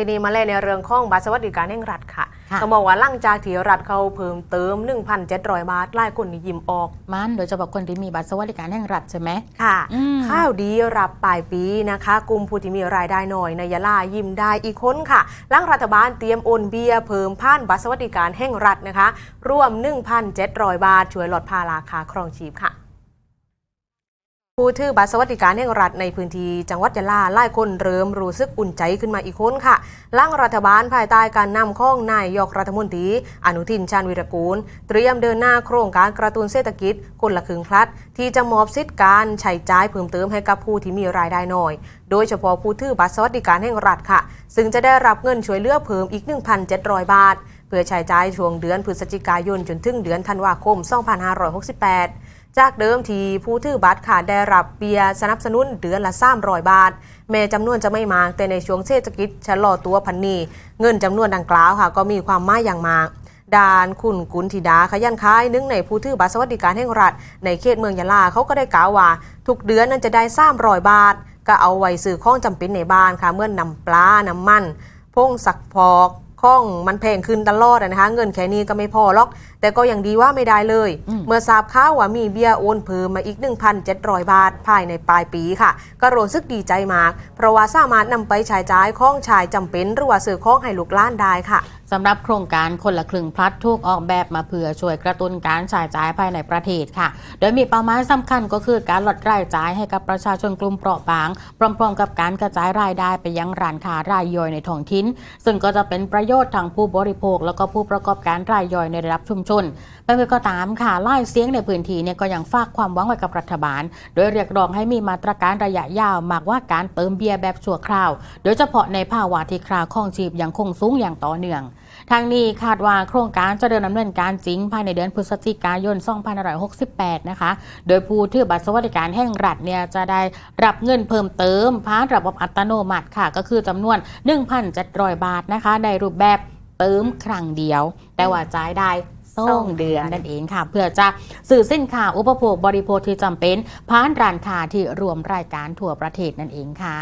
ทีนี้มาเล่นในเรื่องของบัตรสวัสดิการแห่งรัฐค่ะค่ะต้องบอกว่าหลังจากที่รัฐเขาเพิ่มเติม 1,700 บาทหลายคนนี่ยิ้มออก มันโดยเฉพาะคนที่มีบัตรสวัสดิการแห่งรัฐใช่ไหมค่ะอืมข้าวดีรับปลายปีนะคะ กลุ่มผู้ที่มีรายได้น้อยในยะลายิ้มได้อีกคนค่ะหลังรัฐบาลเตรียมโอนเบียร์เพิ่มผ่านบัตรสวัสดิการแห่งรัฐนะคะ รวม 1,700 บาทช่วยลดภาระค่าครองชีพค่ะ ผู้ถือบัตรสวัสดิการแห่งรัฐในพื้นที่จังหวัดยะลาหลายคนเริ่มรู้สึกอุ่นใจขึ้นมาอีกคนค่ะหลังรัฐบาลภายใต้การนำข้องนายยกรัฐมนตรีอนุทินชาญวิรกูล เตรียมเดินหน้าโครงการกระตุ้นเศรษฐกิจคนละครึ่งพลัด ที่จะมอบสิทธิการใช้จ่ายเพิ่มเติมให้กับผู้ที่มีรายได้น้อย โดยเฉพาะผู้ถือบัตรสวัสดิการแห่งรัฐค่ะ ซึ่งจะได้รับเงินช่วยเหลือเพิ่มอีก 1,700 บาท เพื่อใช้จ่ายช่วงเดือนพฤศจิกายนจนถึงเดือนธันวาคม 2568 จากเดิมที่ผู้ถือบัตรค่ะได้รับเบียร์สนับสนุนเดือนละ300บาท แม้จำนวนจะไม่มาก แต่ในช่วงเศรษฐกิจชะลอตัวพันนีเงินจำนวนดังกล่าวค่ะก็มีความมายอย่างมากด่านคุณกุลธิดาขยันค้ายหนึ่งในผู้ถือบัตรสวัสดิการแห่งรัฐ ในเขตเมืองยะลาเขาก็ได้กล่าวว่า ทุกเดือนนั้นจะได้300บาท ก็เอาไว้ซื้อของจำเป็นในบ้านค่ะเมื่อนนำปลาน้ำมันพงสักพอก ข้องมันแพงขึ้นตลอดอะนะคะ เงินแค่นี้ก็ไม่พอหรอก แต่ก็ยังดีว่าไม่ได้เลยอืมเมื่อทราบข่าวว่ามีเบี้ยโอนเพิ่มมาอีก 1,700 บาท ภายในปลายปีค่ะ ก็รู้สึกดีใจมาก เพราะว่าสามารถนำไปใช้จ่ายของชายจำเป็นหรือว่าซื้อของให้ลูกหล้านได้ค่ะ สำหรับโครงการคนละครึ่งพลัดถูกออกแบบมาเพื่อช่วยกระตุ้นการจ่ายจ่ายภายในประเทศค่ะ โดยมีเป้าหมายสำคัญก็คือการลดรายจ่ายให้กับประชาชนกลุ่มเปราะบาง พร้อม ๆ กับการกระจายรายได้ไปยังร้านค้ารายย่อยในท้องถิ่นซึ่งก็จะเป็นประโยชน์ทางผู้บริโภค แล้วก็ผู้ประกอบการรายย่อยในระดับชุมชน ไปเพื่อก็ตามค่ะไล่เสียงในพื้นที่เนี่ยก็ยังฝากความหวังไว้กับรัฐบาล โดยเรียกร้องให้มีมาตรการระยะยาวมากกว่าการเติมเบียร์แบบชั่วคราว โดยเฉพาะในภาวะที่คราข้องชีพยังคงสูงอย่างต่อเนื่อง ทางนี้คาดว่าโครงการจะเดินดำเนินการจริงภายในเดือนพฤศจิกายน 2568 นะคะ โดยผู้ถือบัตรสวัสดิการแห่งรัฐเนี่ยจะได้รับเงินเพิ่มเติมผ่านระบบอัตโนมัติค่ะ ก็คือจำนวน 1,700 บาทนะคะในรูปแบบเติมครั้งเดียว แต่ว่าจ่ายได้ ส่งเดือนนั่นเองค่ะ เพื่อจะสื่อสินค้าอุปโภคบริโภคที่จำเป็นผ่านร้านค้าที่รวมรายการทั่วประเทศนั่นเองค่ะ